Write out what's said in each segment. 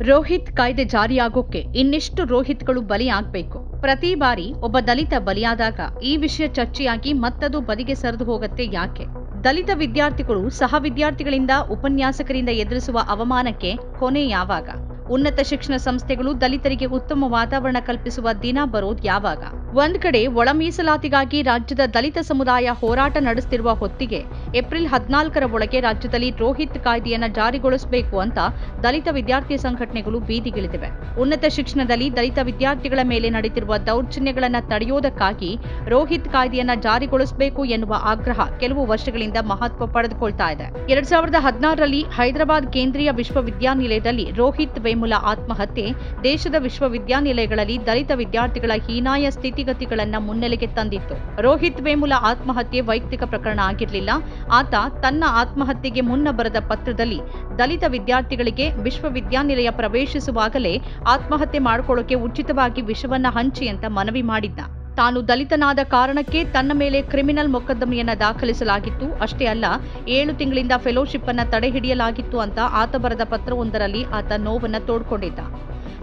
ರೋಹಿತ್ ಕಾಯ್ದೆ ಜಾರಿಯಾಗೋಕೆ ಇನ್ನೆಷ್ಟು ರೋಹಿತ್ಗಳು ಬಲಿಯಾಗಬೇಕು. ಪ್ರತಿ ಬಾರಿ ಒಬ್ಬ ದಲಿತ ಬಲಿಯಾದಾಗ ಈ ವಿಷಯ ಚರ್ಚೆಯಾಗಿ ಮತ್ತದು ಬದಿಗೆ ಸರಿದು ಹೋಗತ್ತೆ ಯಾಕೆ? ದಲಿತ ವಿದ್ಯಾರ್ಥಿಗಳು ಸಹ ವಿದ್ಯಾರ್ಥಿಗಳಿಂದ ಉಪನ್ಯಾಸಕರಿಂದ ಎದುರಿಸುವ ಅವಮಾನಕ್ಕೆ ಕೊನೆ ಯಾವಾಗ? ಉನ್ನತ ಶಿಕ್ಷಣ ಸಂಸ್ಥೆಗಳು ದಲಿತರಿಗೆ ಉತ್ತಮ ವಾತಾವರಣ ಕಲ್ಪಿಸುವ ದಿನ ಬರೋದು ಯಾವಾಗ? ಒಂದ್ ಕಡೆ ಒಳ ರಾಜ್ಯದ ದಲಿತ ಸಮುದಾಯ ಹೋರಾಟ ನಡೆಸುತ್ತಿರುವ ಹೊತ್ತಿಗೆ ಏಪ್ರಿಲ್ ಹದಿನಾಲ್ಕರ ಒಳಗೆ ರಾಜ್ಯದಲ್ಲಿ ರೋಹಿತ್ ಕಾಯ್ದೆಯನ್ನ ಜಾರಿಗೊಳಿಸಬೇಕು ಅಂತ ದಲಿತ ವಿದ್ಯಾರ್ಥಿ ಸಂಘಟನೆಗಳು ಬೀದಿಗಿಳಿದಿವೆ. ಉನ್ನತ ಶಿಕ್ಷಣದಲ್ಲಿ ದಲಿತ ವಿದ್ಯಾರ್ಥಿಗಳ ಮೇಲೆ ನಡೆದಿರುವ ದೌರ್ಜನ್ಯಗಳನ್ನ ತಡೆಯೋದಕ್ಕಾಗಿ ರೋಹಿತ್ ಕಾಯ್ದೆಯನ್ನ ಜಾರಿಗೊಳಿಸಬೇಕು ಎನ್ನುವ ಆಗ್ರಹ ಕೆಲವು ವರ್ಷಗಳಿಂದ ಮಹತ್ವ ಪಡೆದುಕೊಳ್ತಾ ಇದೆ. ಎರಡ್ ಸಾವಿರದ ಹದಿನಾರರಲ್ಲಿ ಹೈದರಾಬಾದ್ ಕೇಂದ್ರೀಯ ವಿಶ್ವವಿದ್ಯಾನಿಲಯದಲ್ಲಿ ರೋಹಿತ್ ವೇಮುಲ ಆತ್ಮಹತ್ಯೆ, ದೇಶದ ವಿಶ್ವವಿದ್ಯಾನಿಲಯಗಳಲ್ಲಿ ದಲಿತ ವಿದ್ಯಾರ್ಥಿಗಳ ಹೀನಾಯ ಸ್ಥಿತಿಗತಿಗಳನ್ನ ಮುನ್ನೆಲೆಗೆ ತಂದಿತ್ತು. ರೋಹಿತ್ ವೇಮುಲ ಆತ್ಮಹತ್ಯೆ ವೈಯಕ್ತಿಕ ಪ್ರಕರಣ ಆಗಿರಲಿಲ್ಲ. ಆತ ತನ್ನ ಆತ್ಮಹತ್ಯೆಗೆ ಮುನ್ನ ಬರೆದ ಪತ್ರದಲ್ಲಿ ದಲಿತ ವಿದ್ಯಾರ್ಥಿಗಳಿಗೆ ವಿಶ್ವವಿದ್ಯಾನಿಲಯ ಪ್ರವೇಶಿಸುವಾಗಲೇ ಆತ್ಮಹತ್ಯೆ ಮಾಡಿಕೊಳ್ಳೋಕೆ ಉಚಿತವಾಗಿ ವಿಷವನ್ನ ಹಂಚಿ ಅಂತ ಮನವಿ ಮಾಡಿದ್ದ. ತಾನು ದಲಿತನಾದ ಕಾರಣಕ್ಕೆ ತನ್ನ ಮೇಲೆ ಕ್ರಿಮಿನಲ್ ಮೊಕದ್ದಮೆಯನ್ನು ದಾಖಲಿಸಲಾಗಿತ್ತು. ಅಷ್ಟೇ ಅಲ್ಲ, ಏಳು ತಿಂಗಳಿಂದ ಫೆಲೋಶಿಪ್ ಅನ್ನ ತಡೆಹಿಡಿಯಲಾಗಿತ್ತು ಅಂತ ಆತ ಬರೆದ ಪತ್ರವೊಂದರಲ್ಲಿ ಆತ ನೋವನ್ನ ತೋಡ್ಕೊಂಡಿದ್ದ.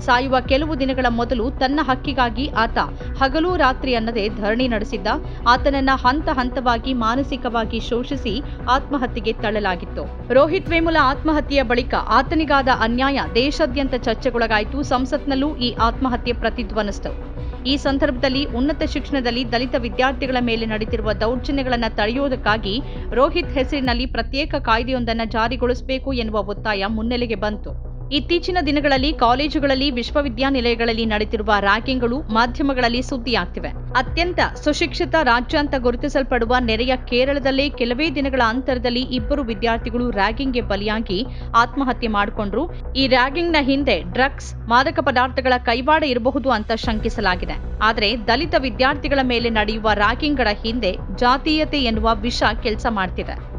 ಸಾಯುವ ಕೆಲವು ದಿನಗಳ ಮೊದಲು ತನ್ನ ಹಕ್ಕಿಗಾಗಿ ಆತ ಹಗಲು ರಾತ್ರಿ ಅನ್ನದೇ ಧರಣಿ ನಡೆಸಿದ್ದ. ಆತನನ್ನ ಹಂತ ಹಂತವಾಗಿ ಮಾನಸಿಕವಾಗಿ ಶೋಷಿಸಿ ಆತ್ಮಹತ್ಯೆಗೆ ತಳ್ಳಲಾಗಿತ್ತು. ರೋಹಿತ್ ವೇಮುಲ ಆತ್ಮಹತ್ಯೆಯ ಬಳಿಕ ಆತನಿಗಾದ ಅನ್ಯಾಯ ದೇಶಾದ್ಯಂತ ಚರ್ಚೆಗೊಳಗಾಯಿತು. ಸಂಸತ್ನಲ್ಲೂ ಈ ಆತ್ಮಹತ್ಯೆ ಪ್ರತಿಧ್ವನಿಸಿತು. ಈ ಸಂದರ್ಭದಲ್ಲಿ ಉನ್ನತ ಶಿಕ್ಷಣದಲ್ಲಿ ದಲಿತ ವಿದ್ಯಾರ್ಥಿಗಳ ಮೇಲೆ ನಡೆದಿರುವ ದೌರ್ಜನ್ಯಗಳನ್ನು ತಡೆಯುವುದಕ್ಕಾಗಿ ರೋಹಿತ್ ಹೆಸರಿನಲ್ಲಿ ಪ್ರತ್ಯೇಕ ಕಾಯ್ದೆಯೊಂದನ್ನು ಜಾರಿಗೊಳಿಸಬೇಕು ಎನ್ನುವ ಒತ್ತಾಯ ಮುನ್ನೆಲೆಗೆ ಬಂತು. ಇತ್ತೀಚಿನ ದಿನಗಳಲ್ಲಿ ಕಾಲೇಜುಗಳಲ್ಲಿ, ವಿಶ್ವವಿದ್ಯಾನಿಲಯಗಳಲ್ಲಿ ನಡೆಯುತ್ತಿರುವ ರ್ಯಾಗಿಂಗ್ಗಳು ಮಾಧ್ಯಮಗಳಲ್ಲಿ ಸುದ್ದಿಯಾಗ್ತಿವೆ. ಅತ್ಯಂತ ಸುಶಿಕ್ಷಿತ ರಾಜ್ಯ ಅಂತ ಗುರುತಿಸಲ್ಪಡುವ ನೆರೆಯ ಕೇರಳದಲ್ಲೇ ಕೆಲವೇ ದಿನಗಳ ಅಂತರದಲ್ಲಿ ಇಬ್ಬರು ವಿದ್ಯಾರ್ಥಿಗಳು ರ್ಯಾಗಿಂಗ್ಗೆ ಬಲಿಯಾಗಿ ಆತ್ಮಹತ್ಯೆ ಮಾಡಿಕೊಂಡ್ರು. ಈ ರ್ಯಾಗಿಂಗ್ನ ಹಿಂದೆ ಡ್ರಗ್ಸ್, ಮಾದಕ ಪದಾರ್ಥಗಳ ಕೈವಾಡ ಇರಬಹುದು ಅಂತ ಶಂಕಿಸಲಾಗಿದೆ. ಆದರೆ ದಲಿತ ವಿದ್ಯಾರ್ಥಿಗಳ ಮೇಲೆ ನಡೆಯುವ ರ್ಯಾಗಿಂಗ್ಗಳ ಹಿಂದೆ ಜಾತೀಯತೆ ಎನ್ನುವ ವಿಷ ಕೆಲಸ ಮಾಡ್ತಿದೆ.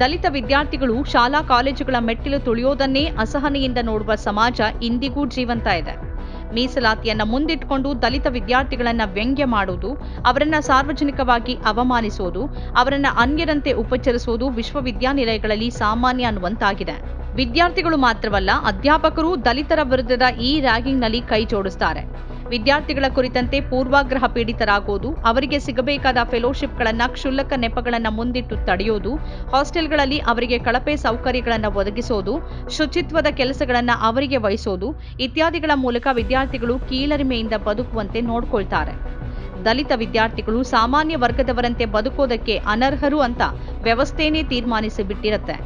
ದಲಿತ ವಿದ್ಯಾರ್ಥಿಗಳು ಶಾಲಾ ಕಾಲೇಜುಗಳ ಮೆಟ್ಟಿಲು ತುಳಿಯೋದನ್ನೇ ಅಸಹನೆಯಿಂದ ನೋಡುವ ಸಮಾಜ ಇಂದಿಗೂ ಜೀವಂತ ಇದೆ. ಮೀಸಲಾತಿಯನ್ನ ಮುಂದಿಟ್ಕೊಂಡು ದಲಿತ ವಿದ್ಯಾರ್ಥಿಗಳನ್ನ ವ್ಯಂಗ್ಯ ಮಾಡುವುದು, ಅವರನ್ನ ಸಾರ್ವಜನಿಕವಾಗಿ ಅವಮಾನಿಸುವುದು ಅವರನ್ನ ಅನ್ಯರಂತೆ ಉಪಚರಿಸುವುದು ವಿಶ್ವವಿದ್ಯಾನಿಲಯಗಳಲ್ಲಿ ಸಾಮಾನ್ಯ ಅನ್ನುವಂತಾಗಿದೆ. ವಿದ್ಯಾರ್ಥಿಗಳು ಮಾತ್ರವಲ್ಲ, ಅಧ್ಯಾಪಕರು ದಲಿತರ ವಿರುದ್ಧದ ಈ ರ್ಯಾಗಿಂಗ್ನಲ್ಲಿ ಕೈ ಜೋಡಿಸ್ತಾರೆ. ವಿದ್ಯಾರ್ಥಿಗಳ ಕುರಿತಂತೆ ಪೂರ್ವಾಗ್ರಹ ಪೀಡಿತರಾಗೋದು ಅವರಿಗೆ ಸಿಗಬೇಕಾದ ಫೆಲೋಶಿಪ್ಗಳನ್ನು, ಕ್ಷುಲ್ಲಕ ನೆಪಗಳನ್ನು ಮುಂದಿಟ್ಟು ತಡೆಯೋದು, ಹಾಸ್ಟೆಲ್ಗಳಲ್ಲಿ ಅವರಿಗೆ ಕಳಪೆ ಸೌಕರ್ಯಗಳನ್ನು ಒದಗಿಸೋದು, ಶುಚಿತ್ವದ ಕೆಲಸಗಳನ್ನು ಅವರಿಗೆ ವಹಿಸೋದು ಇತ್ಯಾದಿಗಳ ಮೂಲಕ ವಿದ್ಯಾರ್ಥಿಗಳು ಕೀಳರಿಮೆಯಿಂದ ಬದುಕುವಂತೆ ನೋಡ್ಕೊಳ್ತಾರೆ. ದಲಿತ ವಿದ್ಯಾರ್ಥಿಗಳು ಸಾಮಾನ್ಯ ವರ್ಗದವರಂತೆ ಬದುಕೋದಕ್ಕೆ ಅನರ್ಹರು ಅಂತ ವ್ಯವಸ್ಥೆನೇ ತೀರ್ಮಾನಿಸಿ ಬಿಟ್ಟಿರತ್ತೆ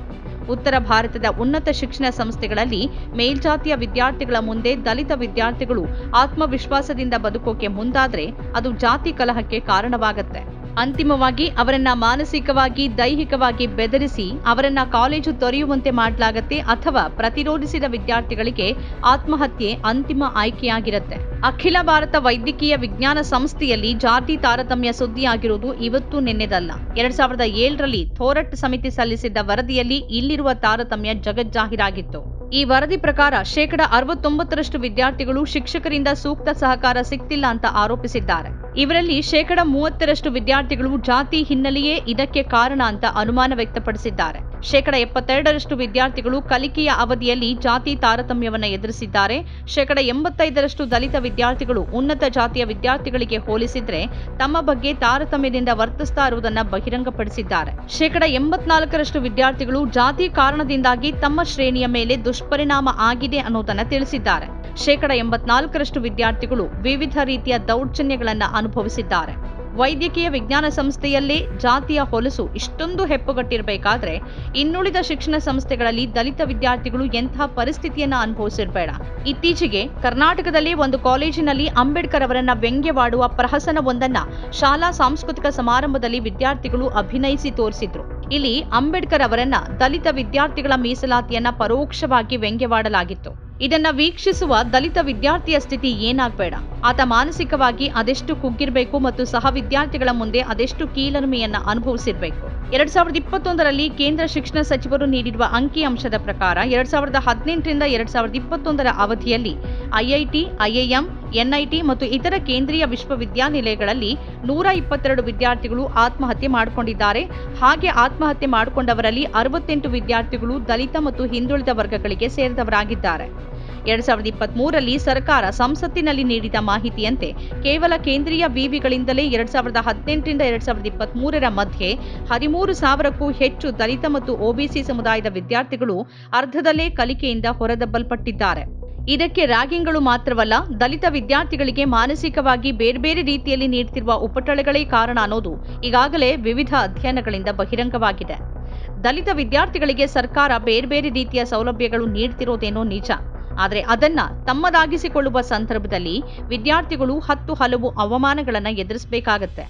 ಉತ್ತರ ಭಾರತದ ಉನ್ನತ ಶಿಕ್ಷಣ ಸಂಸ್ಥೆಗಳಲ್ಲಿ ಮೇಲ್ಜಾತಿಯ ವಿದ್ಯಾರ್ಥಿಗಳ ಮುಂದೆ ದಲಿತ ವಿದ್ಯಾರ್ಥಿಗಳು ಆತ್ಮವಿಶ್ವಾಸದಿಂದ ಬದುಕೋಕೆ ಮುಂದಾದ್ರೆ ಅದು ಜಾತಿ ಕಲಹಕ್ಕೆ ಕಾರಣವಾಗತ್ತೆ. ಅಂತಿಮವಾಗಿ ಅವರನ್ನ ಮಾನಸಿಕವಾಗಿ, ದೈಹಿಕವಾಗಿ ಬೆದರಿಸಿ ಅವರನ್ನ ಕಾಲೇಜು ತೊರೆಯುವಂತೆ ಮಾಡಲಾಗತ್ತೆ ಅಥವಾ ಪ್ರತಿರೋಧಿಸಿದ ವಿದ್ಯಾರ್ಥಿಗಳಿಗೆ ಆತ್ಮಹತ್ಯೆ ಅಂತಿಮ ಆಯ್ಕೆಯಾಗಿರುತ್ತೆ. ಅಖಿಲ ಭಾರತ ವೈದ್ಯಕೀಯ ವಿಜ್ಞಾನ ಸಂಸ್ಥೆಯಲ್ಲಿ ಜಾತಿ ತಾರತಮ್ಯ ಸುದ್ದಿಯಾಗಿರುವುದು ಇವತ್ತು ನಿನ್ನೆದಲ್ಲ. ಎರಡ್ ಸಾವಿರದ ಏಳರಲ್ಲಿ ಥೋರಟ್ ಸಮಿತಿ ಸಲ್ಲಿಸಿದ್ದ ವರದಿಯಲ್ಲಿ ಇಲ್ಲಿರುವ ತಾರತಮ್ಯ ಜಗಜ್ಜಾಹಿರಾಗಿತ್ತು. ಈ ವರದಿ ಪ್ರಕಾರ ಶೇಕಡ ಅರವತ್ತೊಂಬತ್ತರಷ್ಟು ವಿದ್ಯಾರ್ಥಿಗಳು ಶಿಕ್ಷಕರಿಂದ ಸೂಕ್ತ ಸಹಕಾರ ಸಿಗ್ತಿಲ್ಲ ಅಂತ ಆರೋಪಿಸಿದ್ದಾರೆ. ಇವರಲ್ಲಿ ಶೇಕಡ ಮೂವತ್ತರಷ್ಟು ವಿದ್ಯಾರ್ಥಿಗಳು ಜಾತಿ ಹಿನ್ನೆಲೆಯೇ ಇದಕ್ಕೆ ಕಾರಣ ಅಂತ ಅನುಮಾನ ವ್ಯಕ್ತಪಡಿಸಿದ್ದಾರೆ. ಶೇಕಡ ಎಪ್ಪತ್ತೆರಡರಷ್ಟು ವಿದ್ಯಾರ್ಥಿಗಳು ಕಲಿಕೆಯ ಅವಧಿಯಲ್ಲಿ ಜಾತಿ ತಾರತಮ್ಯವನ್ನು ಎದುರಿಸಿದ್ದಾರೆ. ಶೇಕಡ ಎಂಬತ್ತೈದರಷ್ಟು ದಲಿತ ವಿದ್ಯಾರ್ಥಿಗಳು ಉನ್ನತ ಜಾತಿಯ ವಿದ್ಯಾರ್ಥಿಗಳಿಗೆ ಹೋಲಿಸಿದ್ರೆ ತಮ್ಮ ಬಗ್ಗೆ ತಾರತಮ್ಯದಿಂದ ವರ್ತಿಸ್ತಾ ಇರುವುದನ್ನು ಬಹಿರಂಗಪಡಿಸಿದ್ದಾರೆ. ಶೇಕಡ ಎಂಬತ್ನಾಲ್ಕರಷ್ಟು ವಿದ್ಯಾರ್ಥಿಗಳು ಜಾತಿ ಕಾರಣದಿಂದಾಗಿ ತಮ್ಮ ಶ್ರೇಣಿಯ ಮೇಲೆ ದುಷ್ಪರಿಣಾಮ ಆಗಿದೆ ಅನ್ನೋದನ್ನು ತಿಳಿಸಿದ್ದಾರೆ. ಶೇಕಡ ಎಂಬತ್ನಾಲ್ಕರಷ್ಟು ವಿದ್ಯಾರ್ಥಿಗಳು ವಿವಿಧ ರೀತಿಯ ದೌರ್ಜನ್ಯಗಳನ್ನು ಅನುಭವಿಸಿದ್ದಾರೆ. ವೈದ್ಯಕೀಯ ವಿಜ್ಞಾನ ಸಂಸ್ಥೆಯಲ್ಲೇ ಜಾತಿಯ ಹೊಲಸು ಇಷ್ಟೊಂದು ಹೆಪ್ಪುಗಟ್ಟಿರಬೇಕಾದ್ರೆ ಇನ್ನುಳಿದ ಶಿಕ್ಷಣ ಸಂಸ್ಥೆಗಳಲ್ಲಿ ದಲಿತ ವಿದ್ಯಾರ್ಥಿಗಳು ಎಂಥ ಪರಿಸ್ಥಿತಿಯನ್ನು ಅನುಭವಿಸಿರಬೇಡ. ಇತ್ತೀಚೆಗೆ ಕರ್ನಾಟಕದಲ್ಲಿ ಒಂದು ಕಾಲೇಜಿನಲ್ಲಿ ಅಂಬೇಡ್ಕರ್ ಅವರನ್ನ ವ್ಯಂಗ್ಯವಾಡುವ ಪ್ರಹಸನವೊಂದನ್ನ ಶಾಲಾ ಸಾಂಸ್ಕೃತಿಕ ಸಮಾರಂಭದಲ್ಲಿ ವಿದ್ಯಾರ್ಥಿಗಳು ಅಭಿನಯಿಸಿ ತೋರಿಸಿದ್ರು. ಇಲ್ಲಿ ಅಂಬೇಡ್ಕರ್ ಅವರನ್ನ ದಲಿತ ವಿದ್ಯಾರ್ಥಿಗಳ ಮೀಸಲಾತಿಯನ್ನ ಪರೋಕ್ಷವಾಗಿ ವ್ಯಂಗ್ಯವಾಡಲಾಗಿತ್ತು. ಇದನ್ನ ವೀಕ್ಷಿಸುವ ದಲಿತ ವಿದ್ಯಾರ್ಥಿಯ ಸ್ಥಿತಿ ಏನಾಗಬೇಡ. ಆತ ಮಾನಸಿಕವಾಗಿ ಅದೆಷ್ಟು ಕುಗ್ಗಿರಬೇಕು ಮತ್ತು ಸಹ ವಿದ್ಯಾರ್ಥಿಗಳ ಮುಂದೆ ಅದೆಷ್ಟು ಕೀಳರಿಮೆಯನ್ನ ಅನುಭವಿಸಿರಬೇಕು. ಎರಡ್ ಸಾವಿರದ ಇಪ್ಪತ್ತೊಂದರಲ್ಲಿ ಕೇಂದ್ರ ಶಿಕ್ಷಣ ಸಚಿವರು ನೀಡಿರುವ ಅಂಕಿ ಅಂಶದ ಪ್ರಕಾರ ಎರಡ್ ಸಾವಿರದ ಹದಿನೆಂಟರಿಂದ ಎರಡ್ ಸಾವಿರದ ಇಪ್ಪತ್ತೊಂದರ ಅವಧಿಯಲ್ಲಿ ಐಐಟಿ, ಐಐಎಂ, ಎನ್ಐಟಿ ಮತ್ತು ಇತರ ಕೇಂದ್ರೀಯ ವಿಶ್ವವಿದ್ಯಾನಿಲಯಗಳಲ್ಲಿ ನೂರ ಇಪ್ಪತ್ತೆರಡು ವಿದ್ಯಾರ್ಥಿಗಳು ಆತ್ಮಹತ್ಯೆ ಮಾಡಿಕೊಂಡಿದ್ದಾರೆ. ಹಾಗೆ ಆತ್ಮಹತ್ಯೆ ಮಾಡಿಕೊಂಡವರಲ್ಲಿ ಅರವತ್ತೆಂಟು ವಿದ್ಯಾರ್ಥಿಗಳು ದಲಿತ ಮತ್ತು ಹಿಂದುಳಿದ ವರ್ಗಗಳಿಗೆ ಸೇರಿದವರಾಗಿದ್ದಾರೆ. ಎರಡ್ ಸಾವಿರದ ಇಪ್ಪತ್ತ್ ಮೂರರಲ್ಲಿ ಸರ್ಕಾರ ಸಂಸತ್ತಿನಲ್ಲಿ ನೀಡಿದ ಮಾಹಿತಿಯಂತೆ ಕೇವಲ ಕೇಂದ್ರೀಯ ವಿವಿಗಳಿಂದಲೇ ಎರಡ್ ಸಾವಿರದ ಹದಿನೆಂಟರಿಂದ ಎರಡ್ ಸಾವಿರದ ಇಪ್ಪತ್ತ್ ಮೂರರ ಮಧ್ಯೆ ಹದಿಮೂರು ಸಾವಿರಕ್ಕೂ ಹೆಚ್ಚು ದಲಿತ ಮತ್ತು ಒಬಿಸಿ ಸಮುದಾಯದ ವಿದ್ಯಾರ್ಥಿಗಳು ಅರ್ಧದಲ್ಲೇ ಕಲಿಕೆಯಿಂದ ಹೊರದಬ್ಬಲ್ಪಟ್ಟಿದ್ದಾರೆ. ಇದಕ್ಕೆ ರ್ಯಾಗಿಂಗ್ಗಳು ಮಾತ್ರವಲ್ಲ, ದಲಿತ ವಿದ್ಯಾರ್ಥಿಗಳಿಗೆ ಮಾನಸಿಕವಾಗಿ ಬೇರ್ಬೇರೆ ರೀತಿಯಲ್ಲಿ ನೀಡ್ತಿರುವ ಉಪಟಳಗಳೇ ಕಾರಣ ಅನ್ನೋದು ಈಗಾಗಲೇ ವಿವಿಧ ಅಧ್ಯಯನಗಳಿಂದ ಬಹಿರಂಗವಾಗಿದೆ. ದಲಿತ ವಿದ್ಯಾರ್ಥಿಗಳಿಗೆ ಸರ್ಕಾರ ಬೇರ್ಬೇರೆ ರೀತಿಯ ಸೌಲಭ್ಯಗಳು ನೀಡ್ತಿರೋದೇನೋ ನಿಜ. ಆದರೆ ಅದನ್ನ ತಮ್ಮದಾಗಿಸಿಕೊಳ್ಳುವ ಸಂದರ್ಭದಲ್ಲಿ ವಿದ್ಯಾರ್ಥಿಗಳು ಹತ್ತು ಹಲವು ಅವಮಾನಗಳನ್ನು ಎದುರಿಸಬೇಕಾಗತ್ತೆ.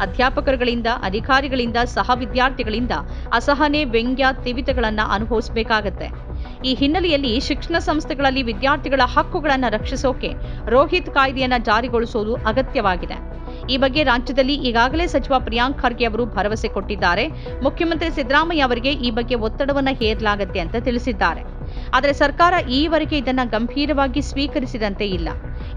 ಅಧ್ಯಾಪಕರುಗಳಿಂದ, ಅಧಿಕಾರಿಗಳಿಂದ, ಸಹ ವಿದ್ಯಾರ್ಥಿಗಳಿಂದ ಅಸಹನೆ, ವ್ಯಂಗ್ಯ, ತಿವಿತಗಳನ್ನು ಅನುಭವಿಸಬೇಕಾಗತ್ತೆ. ಈ ಹಿನ್ನೆಲೆಯಲ್ಲಿ ಶಿಕ್ಷಣ ಸಂಸ್ಥೆಗಳಲ್ಲಿ ವಿದ್ಯಾರ್ಥಿಗಳ ಹಕ್ಕುಗಳನ್ನು ರಕ್ಷಿಸೋಕೆ ರೋಹಿತ್ ಕಾಯ್ದೆಯನ್ನ ಜಾರಿಗೊಳಿಸುವುದು ಅಗತ್ಯವಾಗಿದೆ. ಈ ಬಗ್ಗೆ ರಾಜ್ಯದಲ್ಲಿ ಈಗಾಗಲೇ ಸಚಿವ ಪ್ರಿಯಾಂಕ್ ಖರ್ಗೆ ಅವರು ಭರವಸೆ ಕೊಟ್ಟಿದ್ದಾರೆ. ಮುಖ್ಯಮಂತ್ರಿ ಸಿದ್ದರಾಮಯ್ಯ ಅವರಿಗೆ ಈ ಬಗ್ಗೆ ಒತ್ತಡವನ್ನ ಹೇರಲಾಗತ್ತೆ ಅಂತ ತಿಳಿಸಿದ್ದಾರೆ. ಆದರೆ ಸರ್ಕಾರ ಈವರೆಗೆ ಇದನ್ನು ಗಂಭೀರವಾಗಿ ಸ್ವೀಕರಿಸಿದಂತೆ ಇಲ್ಲ.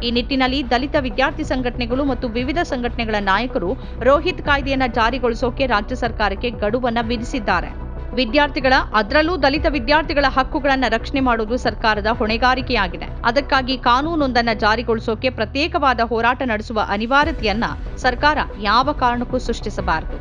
ಈ ನಿಟ್ಟಿನಲ್ಲಿ ದಲಿತ ವಿದ್ಯಾರ್ಥಿ ಸಂಘಟನೆಗಳು ಮತ್ತು ವಿವಿಧ ಸಂಘಟನೆಗಳ ನಾಯಕರು ರೋಹಿತ್ ಕಾಯ್ದೆಯನ್ನು ಜಾರಿಗೊಳಿಸೋಕೆ ರಾಜ್ಯ ಸರ್ಕಾರಕ್ಕೆ ಗಡುವನ್ನ ವಿಧಿಸಿದ್ದಾರೆ. ವಿದ್ಯಾರ್ಥಿಗಳ, ಅದರಲ್ಲೂ ದಲಿತ ವಿದ್ಯಾರ್ಥಿಗಳ ಹಕ್ಕುಗಳನ್ನು ರಕ್ಷಣೆ ಮಾಡುವುದು ಸರ್ಕಾರದ ಹೊಣೆಗಾರಿಕೆಯಾಗಿದೆ. ಅದಕ್ಕಾಗಿ ಕಾನೂನೊಂದನ್ನು ಜಾರಿಗೊಳಿಸೋಕೆ ಪ್ರತ್ಯೇಕವಾದ ಹೋರಾಟ ನಡೆಸುವ ಅನಿವಾರ್ಯತೆಯನ್ನ ಸರ್ಕಾರ ಯಾವ ಕಾರಣಕ್ಕೂ ಸೃಷ್ಟಿಸಬಾರದು.